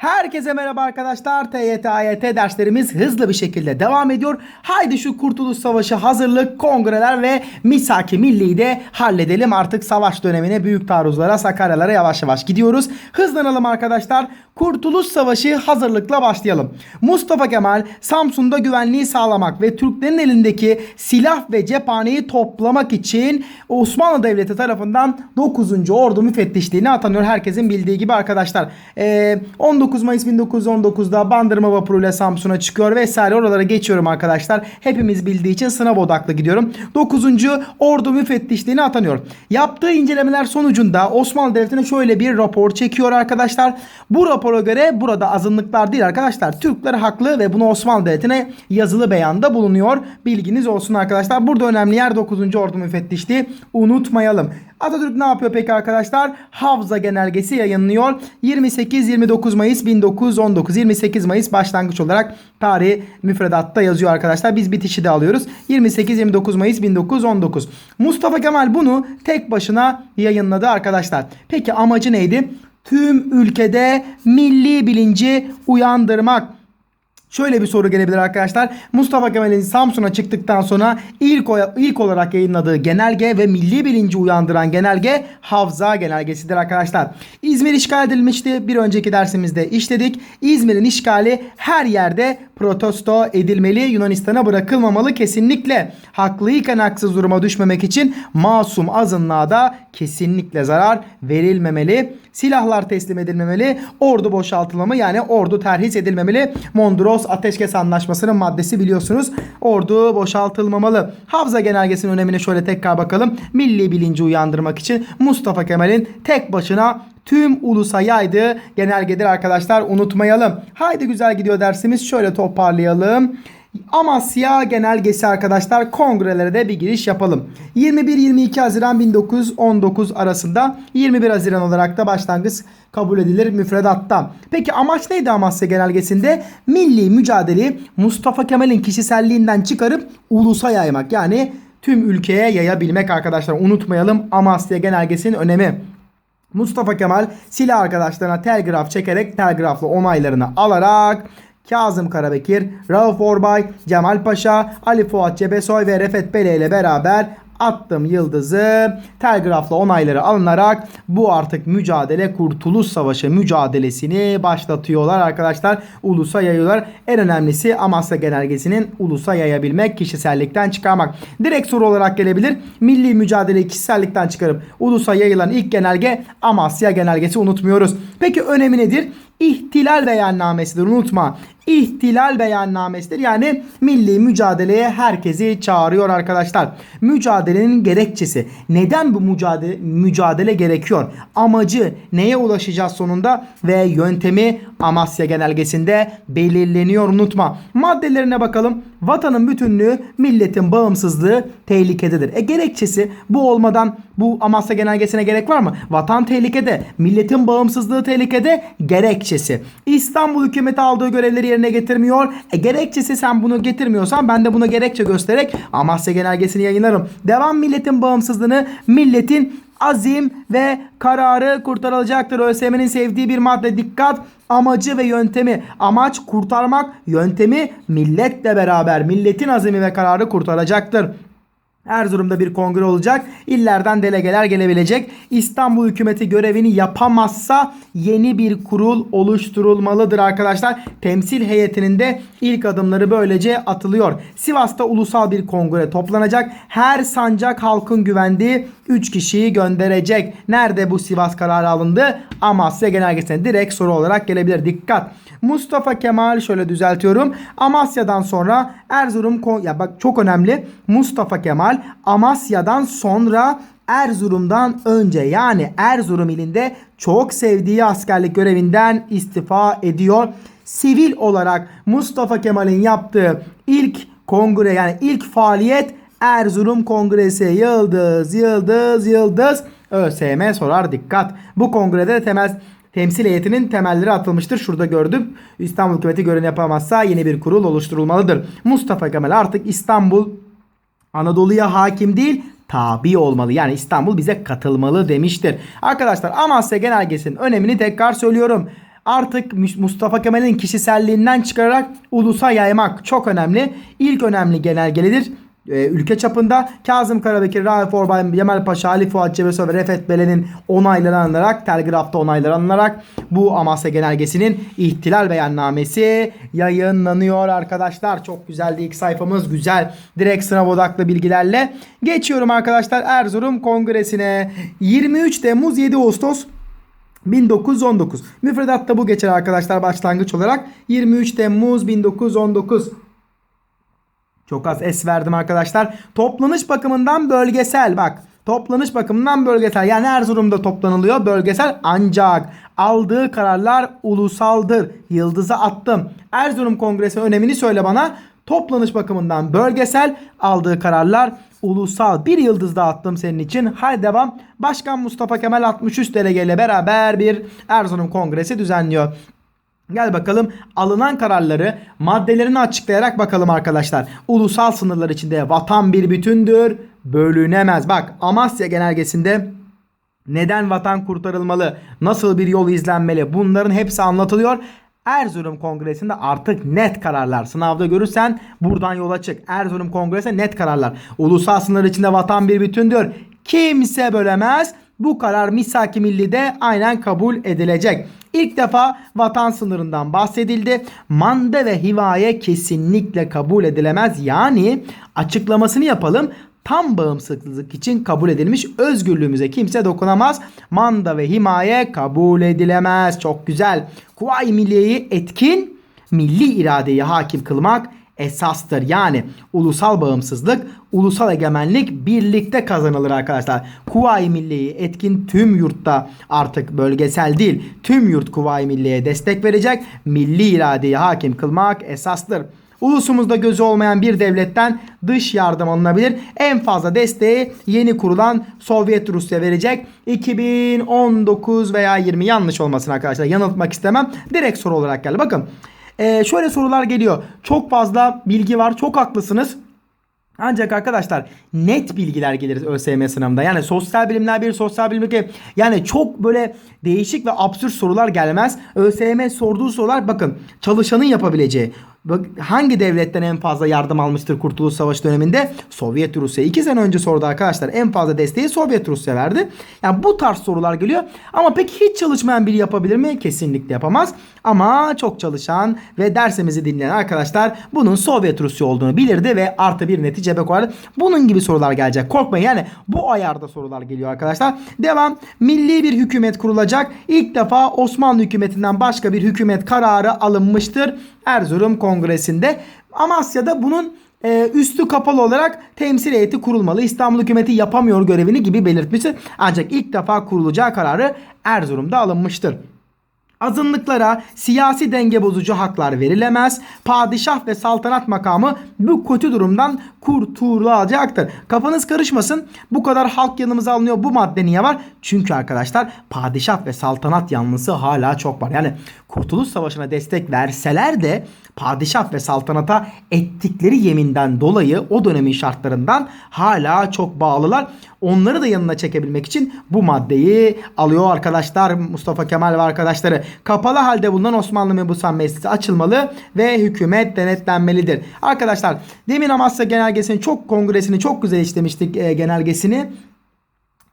Herkese merhaba arkadaşlar. TYT, AYT derslerimiz hızlı bir şekilde devam ediyor. Haydi şu Kurtuluş Savaşı hazırlık, kongreler ve Misaki Milli'yi de halledelim. Artık savaş dönemine, büyük taarruzlara, Sakaryalara yavaş yavaş gidiyoruz. Hızlanalım arkadaşlar. Kurtuluş Savaşı hazırlıkla başlayalım. Mustafa Kemal Samsun'da güvenliği sağlamak ve Türklerin elindeki silah ve cephaneyi toplamak için Osmanlı Devleti tarafından 9. Ordu müfettişliğine atanıyor. Herkesin bildiği gibi arkadaşlar. Ee, 19 Mayıs 1919'da Bandırma vapuruyla Samsun'a çıkıyor vesaire oralara geçiyorum arkadaşlar. Hepimiz bildiği için sınav odaklı gidiyorum. 9. Ordu müfettişliğine atanıyor. Yaptığı incelemeler sonucunda Osmanlı Devleti'ne şöyle bir rapor çekiyor arkadaşlar. Bu rapora göre burada azınlıklar değil arkadaşlar. Türkler haklı ve bunu Osmanlı Devleti'ne yazılı beyanda bulunuyor. Bilginiz olsun arkadaşlar. Burada önemli yer 9. Ordu müfettişliği. Unutmayalım. Atatürk ne yapıyor peki arkadaşlar? Havza genelgesi yayınlıyor. 28-29 Mayıs 1919. 28 Mayıs başlangıç olarak tarihi müfredatta yazıyor arkadaşlar. Biz bitişi de alıyoruz. 28-29 Mayıs 1919. Mustafa Kemal bunu tek başına yayınladı arkadaşlar. Peki amacı neydi? Tüm ülkede milli bilinci uyandırmak. Şöyle bir soru gelebilir arkadaşlar. Mustafa Kemal'in Samsun'a çıktıktan sonra ilk ilk olarak yayınladığı genelge ve milli bilinci uyandıran genelge Havza genelgesidir arkadaşlar. İzmir işgal edilmişti. Bir önceki dersimizde işledik. İzmir'in işgali her yerde protesto edilmeli. Yunanistan'a bırakılmamalı kesinlikle. Haklıyken haksız duruma düşmemek için masum azınlığa da kesinlikle zarar verilmemeli. Silahlar teslim edilmemeli. Ordu boşaltılmamı yani ordu terhis edilmemeli. Mondros Ateşkes Anlaşması'nın maddesi biliyorsunuz. Ordu boşaltılmamalı. Havza genelgesinin önemine şöyle tekrar bakalım. Milli bilinci uyandırmak için Mustafa Kemal'in tek başına tüm ulusa yaydığı genelgedir arkadaşlar unutmayalım. Haydi güzel gidiyor dersimiz. Şöyle toparlayalım. Amasya Genelgesi arkadaşlar kongrelere de bir giriş yapalım. 21-22 Haziran 1919 arasında 21 Haziran olarak da başlangıç kabul edilir müfredatta. Peki amaç neydi Amasya Genelgesi'nde? Milli mücadeleyi Mustafa Kemal'in kişiselliğinden çıkarıp ulusa yaymak. Yani tüm ülkeye yayabilmek arkadaşlar. Unutmayalım Amasya Genelgesi'nin önemi. Mustafa Kemal silah arkadaşlarına telgraf çekerek telgrafla onaylarını alarak Kazım Karabekir, Rauf Orbay, Cemal Paşa, Ali Fuat Cebesoy ve Refet Bele ile beraber attım yıldızı telgrafla onayları alınarak bu artık mücadele Kurtuluş Savaşı mücadelesini başlatıyorlar arkadaşlar. Ulusa yayıyorlar. En önemlisi Amasya Genelgesi'nin ulusa yayabilmek, kişisellikten çıkarmak. Direkt soru olarak gelebilir. Milli mücadeleyi kişisellikten çıkarıp ulusa yayılan ilk genelge Amasya Genelgesi unutmuyoruz. Peki önemi nedir? İhtilal beyannamesidir unutma. İhtilal beyannamesidir. Yani milli mücadeleye herkesi çağırıyor arkadaşlar. Mücadelenin gerekçesi. Neden bu mücadele, mücadele gerekiyor? Amacı neye ulaşacağız sonunda ve yöntemi Amasya Genelgesi'nde belirleniyor unutma. Maddelerine bakalım. Vatanın bütünlüğü, milletin bağımsızlığı tehlikededir. E gerekçesi bu olmadan bu Amasya Genelgesi'ne gerek var mı? Vatan tehlikede, milletin bağımsızlığı tehlikede gerekçesi. İstanbul hükümeti aldığı görevleri yerine getirmiyor. E gerekçesi sen bunu getirmiyorsan ben de buna gerekçe göstererek Amasya Genelgesi'ni yayınlarım. Devam milletin bağımsızlığını, milletin azim ve kararı kurtarılacaktır. ÖSYM'nin sevdiği bir madde dikkat amacı ve yöntemi. Amaç kurtarmak, yöntemi milletle beraber milletin azimi ve kararı kurtaracaktır. Erzurum'da bir kongre olacak. İllerden delegeler gelebilecek. İstanbul hükümeti görevini yapamazsa yeni bir kurul oluşturulmalıdır arkadaşlar. Temsil heyetinin de ilk adımları böylece atılıyor. Sivas'ta ulusal bir kongre toplanacak. Her sancak halkın güvendiği 3 kişiyi gönderecek. Nerede bu Sivas kararı alındı? Amasya Genelgesi'ne direkt soru olarak gelebilir. Dikkat. Mustafa Kemal şöyle düzeltiyorum. Amasya'dan sonra Erzurum ya bak çok önemli. Mustafa Kemal Amasya'dan sonra Erzurum'dan önce yani Erzurum ilinde çok sevdiği askerlik görevinden istifa ediyor. Sivil olarak Mustafa Kemal'in yaptığı ilk kongre yani ilk faaliyet Erzurum Kongresi yıldız yıldız yıldız ÖSYM sorar dikkat. Bu kongrede de temel temsil heyetinin temelleri atılmıştır. Şurada gördüm. İstanbul hükümeti görevini yapamazsa yeni bir kurul oluşturulmalıdır. Mustafa Kemal artık İstanbul Anadolu'ya hakim değil tabi olmalı. Yani İstanbul bize katılmalı demiştir. Arkadaşlar Amasya Genelgesi'nin önemini tekrar söylüyorum. artık Mustafa Kemal'in kişiselliğinden çıkararak ulusa yaymak çok önemli. İlk önemli genelgelidir e, ülke çapında Kazım Karabekir, Raif Orbay, Cemal Paşa, Ali Fuat Cebesoy ve Refet Belen'in onaylanarak, telgrafta onaylanarak bu Amasya Genelgesi'nin ihtilal beyannamesi yayınlanıyor arkadaşlar. Çok güzeldi ilk sayfamız güzel. Direkt sınav odaklı bilgilerle. Geçiyorum arkadaşlar Erzurum Kongresi'ne. 23 Temmuz 7 Ağustos 1919. Müfredatta bu geçer arkadaşlar başlangıç olarak. 23 Temmuz 1919. Çok az es verdim arkadaşlar. Toplanış bakımından bölgesel bak. Toplanış bakımından bölgesel. Yani Erzurum'da toplanılıyor bölgesel ancak aldığı kararlar ulusaldır. Yıldızı attım. Erzurum Kongresi önemini söyle bana. Toplanış bakımından bölgesel aldığı kararlar ulusal. Bir yıldız da attım senin için. Haydi devam. Başkan Mustafa Kemal 63 delegeyle beraber bir Erzurum Kongresi düzenliyor. Gel bakalım alınan kararları maddelerini açıklayarak bakalım arkadaşlar. Ulusal sınırlar içinde vatan bir bütündür, bölünemez. Bak Amasya genelgesinde neden vatan kurtarılmalı, nasıl bir yol izlenmeli bunların hepsi anlatılıyor. Erzurum Kongresi'nde artık net kararlar. Sınavda görürsen buradan yola çık. Erzurum Kongresi net kararlar. Ulusal sınır içinde vatan bir bütündür. Kimse bölemez. Bu karar misaki millide aynen kabul edilecek. İlk defa vatan sınırından bahsedildi. Manda ve hivaye kesinlikle kabul edilemez. Yani açıklamasını yapalım tam bağımsızlık için kabul edilmiş özgürlüğümüze kimse dokunamaz. Manda ve himaye kabul edilemez. Çok güzel. Kuvayi Milliye'yi etkin milli iradeyi hakim kılmak esastır. Yani ulusal bağımsızlık, ulusal egemenlik birlikte kazanılır arkadaşlar. Kuvayi Milliye'yi etkin tüm yurtta artık bölgesel değil tüm yurt Kuvayi Milliye'ye destek verecek. Milli iradeyi hakim kılmak esastır. Ulusumuzda gözü olmayan bir devletten dış yardım alınabilir. En fazla desteği yeni kurulan Sovyet Rusya verecek. 2019 veya 20 yanlış olmasın arkadaşlar. Yanıltmak istemem. Direkt soru olarak geldi. Bakın ee, şöyle sorular geliyor. Çok fazla bilgi var. Çok haklısınız. Ancak arkadaşlar net bilgiler gelir ÖSYM sınavında. Yani sosyal bilimler bir sosyal bilim iki. Yani çok böyle değişik ve absürt sorular gelmez. ÖSYM sorduğu sorular bakın çalışanın yapabileceği hangi devletten en fazla yardım almıştır Kurtuluş Savaşı döneminde? Sovyet Rusya. 2 sene önce sordu arkadaşlar. En fazla desteği Sovyet Rusya verdi. Yani bu tarz sorular geliyor. Ama peki hiç çalışmayan biri yapabilir mi? Kesinlikle yapamaz. Ama çok çalışan ve dersimizi dinleyen arkadaşlar bunun Sovyet Rusya olduğunu bilirdi ve artı bir netice koyardı. Bunun gibi sorular gelecek. Korkmayın yani bu ayarda sorular geliyor arkadaşlar. Devam. Milli bir hükümet kurulacak. İlk defa Osmanlı hükümetinden başka bir hükümet kararı alınmıştır. Erzurum Kongresi'nde. Amasya'da bunun e, üstü kapalı olarak temsil heyeti kurulmalı. İstanbul hükümeti yapamıyor görevini gibi belirtmiştir. Ancak ilk defa kurulacağı kararı Erzurum'da alınmıştır. Azınlıklara siyasi denge bozucu haklar verilemez. Padişah ve saltanat makamı bu kötü durumdan kurtulacaktır. Kafanız karışmasın. Bu kadar halk yanımıza alınıyor. Bu madde niye var? Çünkü arkadaşlar padişah ve saltanat yanlısı hala çok var. Yani Kurtuluş Savaşı'na destek verseler de padişah ve saltanata ettikleri yeminden dolayı o dönemin şartlarından hala çok bağlılar. Onları da yanına çekebilmek için bu maddeyi alıyor arkadaşlar Mustafa Kemal ve arkadaşları. Kapalı halde bulunan Osmanlı Mebusan Meclisi açılmalı ve hükümet denetlenmelidir. Arkadaşlar demin Amasya Genelgesi'nin çok kongresini çok güzel işlemiştik e, genelgesini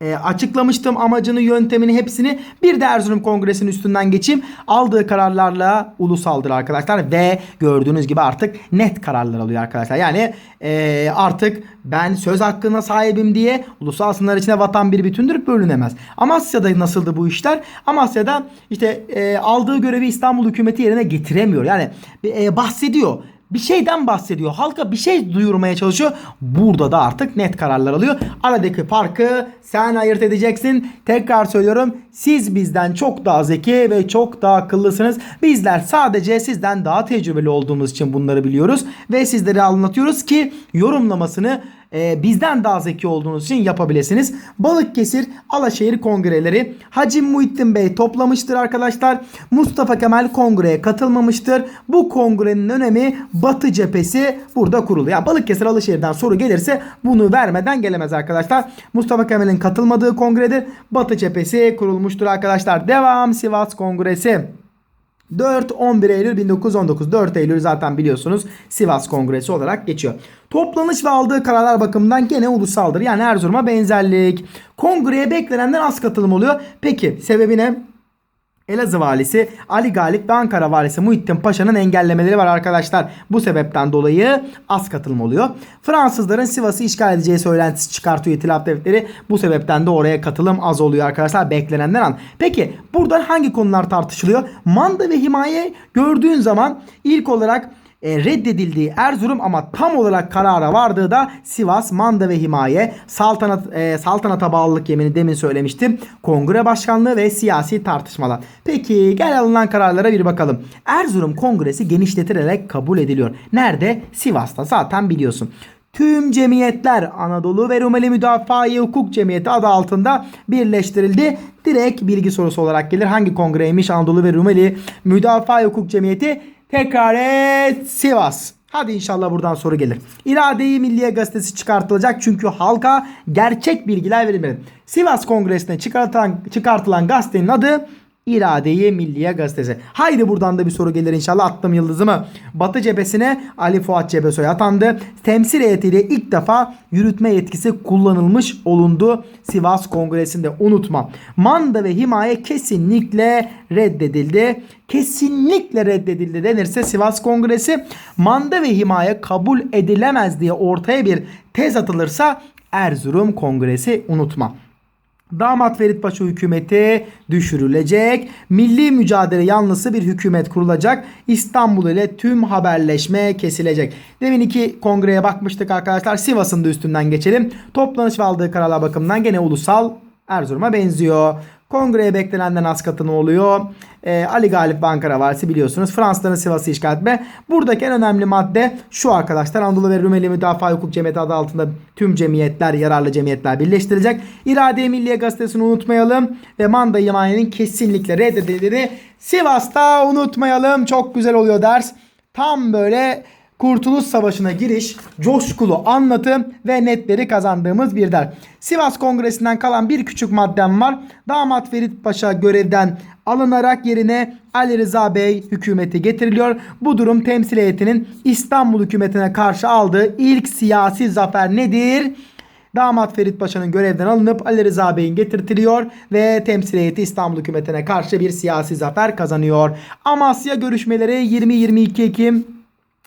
e, açıklamıştım amacını, yöntemini, hepsini. Bir de Erzurum Kongresi'nin üstünden geçeyim. Aldığı kararlarla ulusaldır arkadaşlar ve gördüğünüz gibi artık net kararlar alıyor arkadaşlar. Yani e, artık ben söz hakkına sahibim diye ulusal sınırlar içinde vatan bir bütündür bölünemez. Amasya'da nasıldı bu işler? Amasya'da işte e, aldığı görevi İstanbul hükümeti yerine getiremiyor. Yani e, bahsediyor bir şeyden bahsediyor. Halka bir şey duyurmaya çalışıyor. Burada da artık net kararlar alıyor. Aradaki farkı sen ayırt edeceksin. Tekrar söylüyorum. Siz bizden çok daha zeki ve çok daha akıllısınız. Bizler sadece sizden daha tecrübeli olduğumuz için bunları biliyoruz. Ve sizlere anlatıyoruz ki yorumlamasını e, bizden daha zeki olduğunuz için yapabilirsiniz. Balıkesir Alaşehir kongreleri Hacim Muhittin Bey toplamıştır arkadaşlar. Mustafa Kemal kongreye katılmamıştır. Bu kongrenin önemi Batı cephesi burada kurulu. Yani Balıkesir Alaşehir'den soru gelirse bunu vermeden gelemez arkadaşlar. Mustafa Kemal'in katılmadığı kongredir. Batı cephesi kurulmuştur arkadaşlar. Devam Sivas Kongresi. 4-11 Eylül 1919. 4 Eylül zaten biliyorsunuz Sivas Kongresi olarak geçiyor. Toplanış ve aldığı kararlar bakımından gene ulusaldır. Yani Erzurum'a benzerlik. Kongreye beklenenden az katılım oluyor. Peki sebebi ne? Elazığ valisi Ali Galip ve Ankara valisi Muhittin Paşa'nın engellemeleri var arkadaşlar. Bu sebepten dolayı az katılım oluyor. Fransızların Sivas'ı işgal edeceği söylentisi çıkartıyor itilaf devletleri. Bu sebepten de oraya katılım az oluyor arkadaşlar beklenenden an. Peki buradan hangi konular tartışılıyor? Manda ve himaye gördüğün zaman ilk olarak e, reddedildiği Erzurum ama tam olarak karara vardığı da Sivas, Manda ve Himaye, saltanat, e, saltanata bağlılık yemini demin söylemiştim. Kongre başkanlığı ve siyasi tartışmalar. Peki gel alınan kararlara bir bakalım. Erzurum Kongresi genişletilerek kabul ediliyor. Nerede? Sivas'ta zaten biliyorsun. Tüm cemiyetler Anadolu ve Rumeli Müdafaa-i Hukuk Cemiyeti adı altında birleştirildi. Direkt bilgi sorusu olarak gelir. Hangi kongreymiş Anadolu ve Rumeli Müdafaa-i Hukuk Cemiyeti? Tekrar et Sivas. Hadi inşallah buradan soru gelir. İrade-i Milliye gazetesi çıkartılacak çünkü halka gerçek bilgiler verilmeli. Sivas Kongresi'ne çıkartılan, çıkartılan gazetenin adı İrade-i Milliye gazetesi. Haydi buradan da bir soru gelir inşallah attım yıldızımı. Batı cephesine Ali Fuat Cebesoy atandı. Temsil heyetiyle ilk defa yürütme yetkisi kullanılmış olundu. Sivas Kongresi'nde unutma. Manda ve himaye kesinlikle reddedildi. Kesinlikle reddedildi denirse Sivas Kongresi manda ve himaye kabul edilemez diye ortaya bir tez atılırsa Erzurum Kongresi unutma. Damat Ferit Paşa hükümeti düşürülecek. Milli mücadele yanlısı bir hükümet kurulacak. İstanbul ile tüm haberleşme kesilecek. Demin iki kongreye bakmıştık arkadaşlar. Sivas'ın da üstünden geçelim. Toplanış ve aldığı kararlar bakımından gene ulusal Erzurum'a benziyor. Kongreye beklenenden az katılım oluyor. Ee, Ali Galip Ankara valisi biliyorsunuz. Fransızların Sivas'ı işgal etme. Buradaki en önemli madde şu arkadaşlar. Anadolu ve Rumeli Müdafaa Hukuk Cemiyeti adı altında tüm cemiyetler, yararlı cemiyetler birleştirilecek. İrade-i Milliye Gazetesi'ni unutmayalım. Ve Manda İmane'nin kesinlikle reddedildiğini Sivas'ta unutmayalım. Çok güzel oluyor ders. Tam böyle Kurtuluş Savaşı'na giriş, coşkulu anlatım ve netleri kazandığımız bir ders. Sivas Kongresi'nden kalan bir küçük maddem var. Damat Ferit Paşa görevden alınarak yerine Ali Rıza Bey hükümeti getiriliyor. Bu durum temsil heyetinin İstanbul hükümetine karşı aldığı ilk siyasi zafer nedir? Damat Ferit Paşa'nın görevden alınıp Ali Rıza Bey'in getirtiliyor ve temsil heyeti İstanbul hükümetine karşı bir siyasi zafer kazanıyor. Amasya görüşmeleri 20-22 Ekim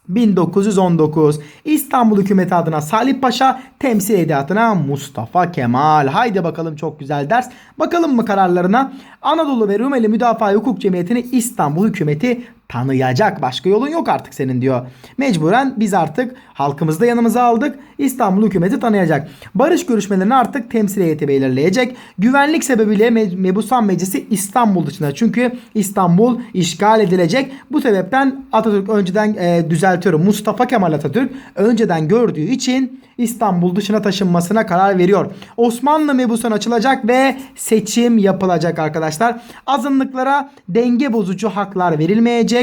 1919 İstanbul hükümeti adına Salih Paşa temsil adına Mustafa Kemal. Haydi bakalım çok güzel ders. Bakalım mı kararlarına? Anadolu ve Rumeli Müdafaa Hukuk Cemiyeti'ni İstanbul hükümeti tanıyacak. Başka yolun yok artık senin diyor. Mecburen biz artık halkımızı da yanımıza aldık. İstanbul hükümeti tanıyacak. Barış görüşmelerini artık temsil heyeti belirleyecek. Güvenlik sebebiyle Me- Mebusan Meclisi İstanbul dışında. Çünkü İstanbul işgal edilecek. Bu sebepten Atatürk önceden e, düzeltiyorum. Mustafa Kemal Atatürk önceden gördüğü için İstanbul dışına taşınmasına karar veriyor. Osmanlı mebusan açılacak ve seçim yapılacak arkadaşlar. Azınlıklara denge bozucu haklar verilmeyecek.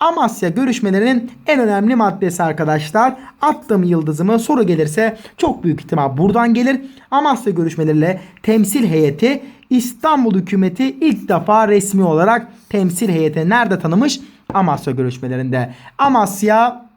Amasya görüşmelerinin en önemli maddesi arkadaşlar. Attığım yıldızımı soru gelirse çok büyük ihtimal buradan gelir. Amasya görüşmeleriyle temsil heyeti İstanbul hükümeti ilk defa resmi olarak temsil heyeti nerede tanımış? Amasya görüşmelerinde. Amasya,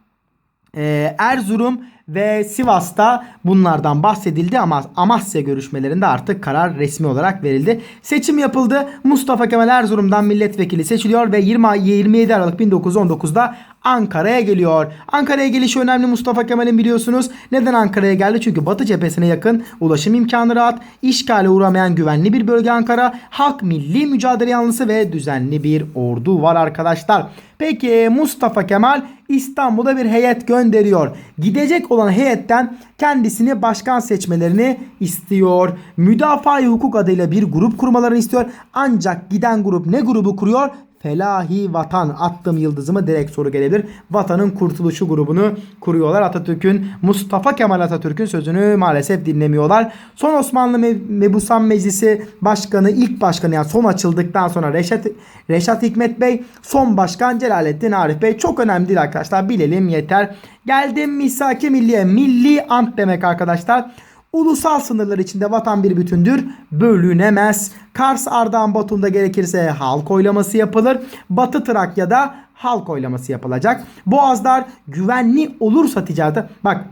e, Erzurum ve Sivas'ta bunlardan bahsedildi ama Amasya görüşmelerinde artık karar resmi olarak verildi. Seçim yapıldı. Mustafa Kemal Erzurum'dan milletvekili seçiliyor ve 20, 27 Aralık 1919'da Ankara'ya geliyor. Ankara'ya gelişi önemli Mustafa Kemal'in biliyorsunuz. Neden Ankara'ya geldi? Çünkü Batı cephesine yakın, ulaşım imkanı rahat, işgale uğramayan güvenli bir bölge Ankara, halk milli mücadele yanlısı ve düzenli bir ordu var arkadaşlar. Peki Mustafa Kemal İstanbul'a bir heyet gönderiyor. Gidecek olan heyetten kendisini başkan seçmelerini istiyor. Müdafaa-i hukuk adıyla bir grup kurmalarını istiyor. Ancak giden grup ne grubu kuruyor? Felahi Vatan attım yıldızımı direkt soru gelebilir. Vatanın kurtuluşu grubunu kuruyorlar. Atatürk'ün Mustafa Kemal Atatürk'ün sözünü maalesef dinlemiyorlar. Son Osmanlı Me- Mebusan Meclisi Başkanı ilk başkanı yani son açıldıktan sonra Reşat, Reşat Hikmet Bey son başkan Celalettin Arif Bey çok önemli değil arkadaşlar bilelim yeter. Geldim Misaki Milliye milli ant demek arkadaşlar. Ulusal sınırlar içinde vatan bir bütündür, bölünemez. Kars, Ardahan, Batum'da gerekirse halk oylaması yapılır. Batı Trakya'da halk oylaması yapılacak. Boğazlar güvenli olursa ticarete... Bak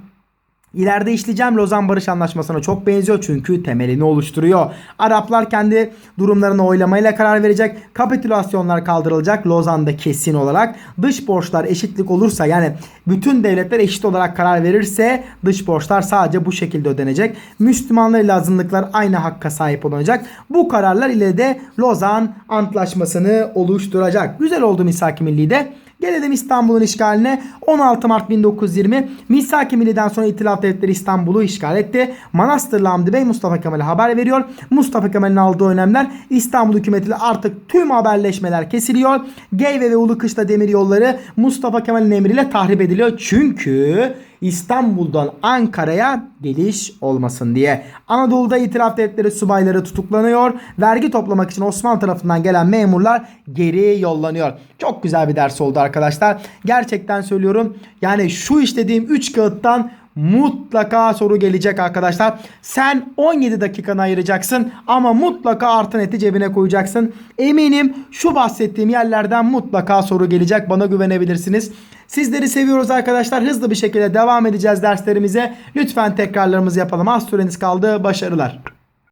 İleride işleyeceğim Lozan Barış Anlaşması'na çok benziyor çünkü temelini oluşturuyor. Araplar kendi durumlarına oylamayla karar verecek. Kapitülasyonlar kaldırılacak Lozan'da kesin olarak. Dış borçlar eşitlik olursa yani bütün devletler eşit olarak karar verirse dış borçlar sadece bu şekilde ödenecek. Müslümanlar ile azınlıklar aynı hakka sahip olacak. Bu kararlar ile de Lozan Antlaşması'nı oluşturacak. Güzel oldu Misak-ı Milli'de. Gelelim İstanbul'un işgaline. 16 Mart 1920 Misak-ı Milli'den sonra İtilaf Devletleri İstanbul'u işgal etti. Manastırlı Hamdi Bey Mustafa Kemal'e haber veriyor. Mustafa Kemal'in aldığı önlemler İstanbul hükümetiyle artık tüm haberleşmeler kesiliyor. Geyve ve Ulukışla demir yolları Mustafa Kemal'in emriyle tahrip ediliyor. Çünkü İstanbul'dan Ankara'ya geliş olmasın diye. Anadolu'da itiraf devletleri subayları tutuklanıyor. Vergi toplamak için Osmanlı tarafından gelen memurlar geri yollanıyor. Çok güzel bir ders oldu arkadaşlar. Gerçekten söylüyorum. Yani şu işlediğim 3 kağıttan mutlaka soru gelecek arkadaşlar. Sen 17 dakikanı ayıracaksın ama mutlaka artı neti cebine koyacaksın. Eminim şu bahsettiğim yerlerden mutlaka soru gelecek. Bana güvenebilirsiniz. Sizleri seviyoruz arkadaşlar. Hızlı bir şekilde devam edeceğiz derslerimize. Lütfen tekrarlarımızı yapalım. Az süreniz kaldı. Başarılar.